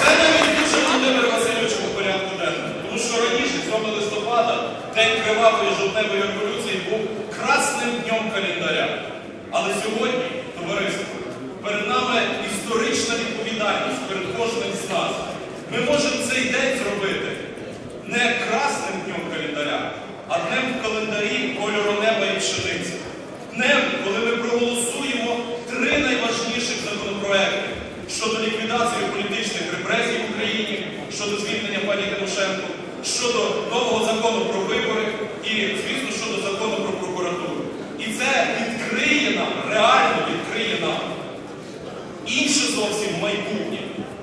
Це навіть дуже Володимир Васильович у порядку денному. Тому що раніше, 7 листопада, день кривавої жовтневої революції був красним днем календаря. Але сьогодні, товариство, перед нами історична відповідальність перед кожним з нас. Ми можемо цей день зробити не красним днем календаря, а днем в календарі кольору неба і пшениці. Днем, коли ми проголосуємо три найважніших законопроекти щодо ліквідації політичних репресій в Україні, щодо звільнення пані Тимошенко, щодо нового закону про вибори і, звісно, щодо закону про прокуратуру. І це відкриє нам, реально відкриє нам інше зовсім майбутнє.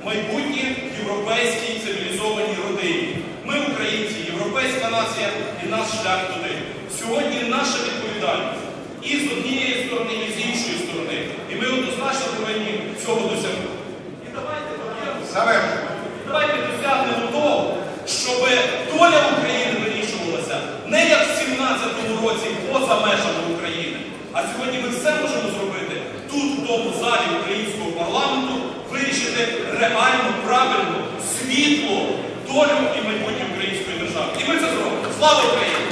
Майбутнє європейській цивілізованій родині. Ми, українці, європейська нація і наш шлях туди. Сьогодні наша відповідальність і з однієї сторони, і з іншої сторони. І ми однозначно повинні цього досягнути. І. Давайте доля України вирішувалася не як в 17-му році поза межами України. А сьогодні ми все можемо зробити тут, в тому залі українського парламенту, вирішити реальну, правильно, світлу долю і майбутнє української держави. І ми це зробимо. Слава Україні!